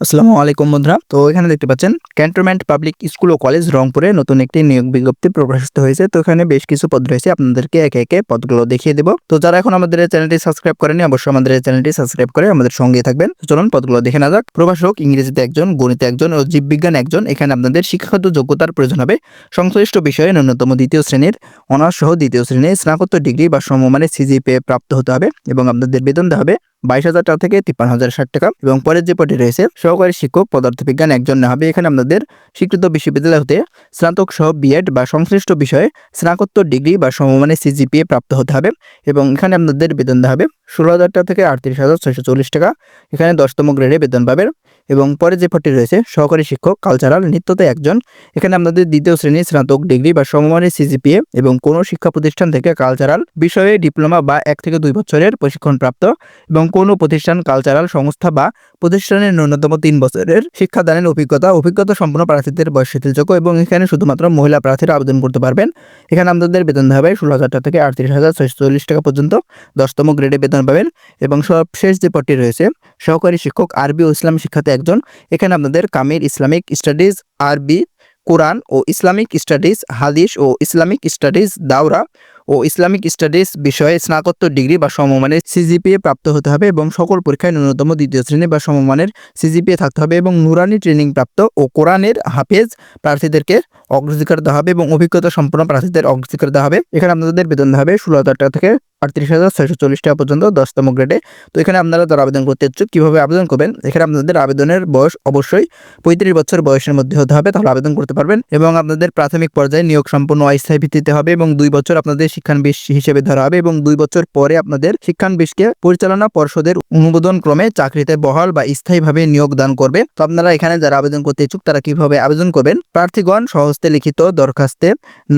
আসসালামু আলাইকুম বন্ধুরা। তো এখানে দেখতে পাচ্ছেন ক্যান্টনমেন্ট পাবলিক স্কুল ও কলেজ রংপুরে নতুন একটি নিয়োগ বিজ্ঞপ্তি প্রকাশিত হয়েছে। তো এখানে বেশ কিছু পদ রয়েছে, আপনাদেরকে একে একে পদগুলো দেখিয়ে দেবো। তো যারা এখন আমাদের চ্যানেলটি সাবস্ক্রাইব করেনি অবশ্যই আমাদের চ্যানেলটি সাবস্ক্রাইব করে আমাদের সঙ্গে থাকবেন। চলুন, পদগুলো দেখে না যাক। প্রভাষক, ইংরেজিতে একজন, গণিতে একজন ও জীববিজ্ঞান একজন। এখানে আপনাদের শিক্ষাগত যোগ্যতার প্রয়োজন হবে। সংশ্লিষ্ট বিষয়ে ন্যূনতম দ্বিতীয় শ্রেণির, অনার্স সহ দ্বিতীয় শ্রেণির স্নাতকোত্তর ডিগ্রি বা সমমানের সিজিপিএ প্রাপ্ত হতে হবে এবং আপনাদের বেতন দেওয়া হবে বাইশ হাজার টাকা থেকে তিপ্পান্ন হাজার ষাট টাকা। এবং পরের যে পদটি রয়েছে, সহকারী শিক্ষক, পদার্থবিজ্ঞান একজন হবে। এখানে আপনাদের স্বীকৃত বিশ্ববিদ্যালয় হতে স্নাতক সহ বিএড বা সংশ্লিষ্ট বিষয়ে স্নাতকোত্তর ডিগ্রি বা সমমানের সিজিপিএ প্রাপ্ত হতে হবে। এবং এখানে আপনাদের বেতন দেওয়া হবে ষোলো হাজার টাকা থেকে আটত্রিশ হাজার ছয়শো চল্লিশ টাকা। এখানে দশতম গ্রেডে বেতন পাবেন। এবং পরে যে পদটি রয়েছে, সহকারী শিক্ষক কালচারাল নৃত্যতে একজন। এখানে আপনাদের দ্বিতীয় শ্রেণি স্নাতক ডিগ্রি বা সমমানের সিজিপিএ এবং কোনো শিক্ষা প্রতিষ্ঠান থেকে কালচারাল বিষয়ে ডিপ্লোমা বা এক থেকে দুই বছরের প্রশিক্ষণ প্রাপ্ত এবং কোনো প্রতিষ্ঠান কালচারাল সংস্থা বা প্রতিষ্ঠানের ন্যূনতম তিন বছরের শিক্ষাদানের অভিজ্ঞতা অভিজ্ঞতা সম্পন্ন প্রার্থীদের বয়স শিথিলযোগ্য এবং এখানে শুধুমাত্র মহিলা প্রার্থীরা আবেদন করতে পারবেন। এখানে আপনাদের বেতন হবে ষোলো হাজার টাকা থেকে আটত্রিশ হাজার ছয়শো চল্লিশ টাকা পর্যন্ত। দশতম গ্রেডে বেতন পাবেন এবং সবশেষ যে পদটি রয়েছে, সহকারী শিক্ষক, আরবি ও ইসলাম শিক্ষাতে একজন। এখানে আপনাদের কামির ইসলামিক স্টাডিজ, আরবি কোরআন ও ইসলামিক স্টাডিজ, হাদিস ও ইসলামিক স্টাডিজ, দাওরা ও ইসলামিক স্টাডিজ বিষয়ে স্নাতকোত্তর ডিগ্রি বা সমমানের সিজিপিএ প্রাপ্ত হতে হবে এবং সকল পরীক্ষায় ন্যূনতম দ্বিতীয় শ্রেণি বা সমমানের সিজিপিএ থাকতে হবে এবং নুরানি ট্রেনিং প্রাপ্ত ও কোরআনের হাফেজ প্রার্থীদেরকে অগ্রাধিকার দেওয়া হবে এবং অভিজ্ঞতা সম্পন্ন প্রার্থীদের অগ্রাধিকার দেওয়া হবে। এখানে আপনাদের বেতন দেওয়া হবে ষোলো হাজার টাকা থেকে আটত্রিশ হাজার ছয়শো চল্লিশ টাকা পর্যন্ত দশতম গ্রেডে তো এখানে আপনারা যারা আবেদন করতে ইচ্ছুক, কীভাবে আবেদন করবেন? এখানে আপনাদের আবেদনের বয়স অবশ্যই পঁয়ত্রিশ বছর বয়সের মধ্যে হতে হবে, তাহলে আবেদন করতে পারবেন। এবং আপনাদের প্রাথমিক পর্যায়ে নিয়োগ সম্পূর্ণ অস্থায়ী ভিত্তিতে হবে এবং দুই বছর আপনাদের শিক্ষানবিশ হিসেবে ধরা হবে এবং দুই বছর পরে আপনাদের শিক্ষানবিশকে পরিচালনা পর্ষদের অনুমোদন ক্রমে চাকরিতে বহাল বা স্থায়ীভাবে নিয়োগ দান করবে। তো আপনারা এখানে যারা আবেদন করতে ইচ্ছুক, তারা কীভাবে আবেদন করবেন? প্রার্থীগণ সহস্তে লিখিত দরখাস্তে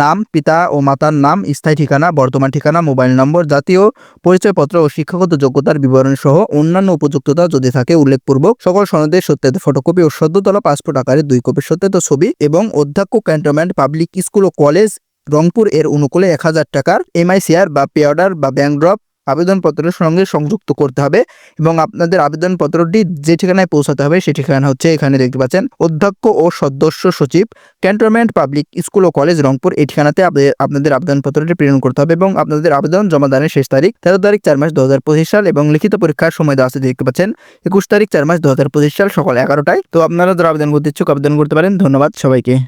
নাম, পিতা ও মাতার নাম, স্থায়ী ঠিকানা, বর্তমান ঠিকানা, মোবাইল নম্বর জাতীয় পরিচয়পত্র ও শিক্ষাগত যোগ্যতার বিবরণ সহ অন্যান্য উপযুক্ততা যদি থাকে, উল্লেখপূর্বক সকল সনদের সত্যায়িত ফটোকপি ও সদ্যতলা পাসপোর্ট আকারে দুই কপি সত্যায়িত ছবি এবং অধ্যক্ষ ক্যান্টনমেন্ট পাবলিক স্কুল ও কলেজ রংপুর এর অনুকূলে এক হাজার টাকার এমআইসিআর বা পেয়ার্ডার বা ব্যাংক ড্রপ আবেদনপত্রের সঙ্গে সংযুক্ত করতে হবে এবং আপনাদের আবেদনপত্রটি যে ঠিকানায় পৌঁছাতে হবে সেই ঠিকানা হচ্ছে এখানে দেখতে পাচ্ছেন। অধ্যক্ষ ও সদস্য সচিব, ক্যান্টনমেন্ট পাবলিক স্কুল ও কলেজ রংপুর এই ঠিকানাতে আপনাদের আবেদনপত্রটি প্রেরণ করতে হবে এবং আপনাদের আবেদন জমা দানের শেষ তারিখ তেরো তারিখ চার মাস দু হাজার পঁচিশ সাল এবং লিখিত পরীক্ষার সময় দেওয়া আছে দেখতে পাচ্ছেন। একুশ তারিখ চার মাস দু হাজার পঁচিশ সাল সকাল এগারোটায়। তো আপনারা যারা আবেদন করতে ইচ্ছুক আবেদন করতে পারেন। ধন্যবাদ সবাইকে।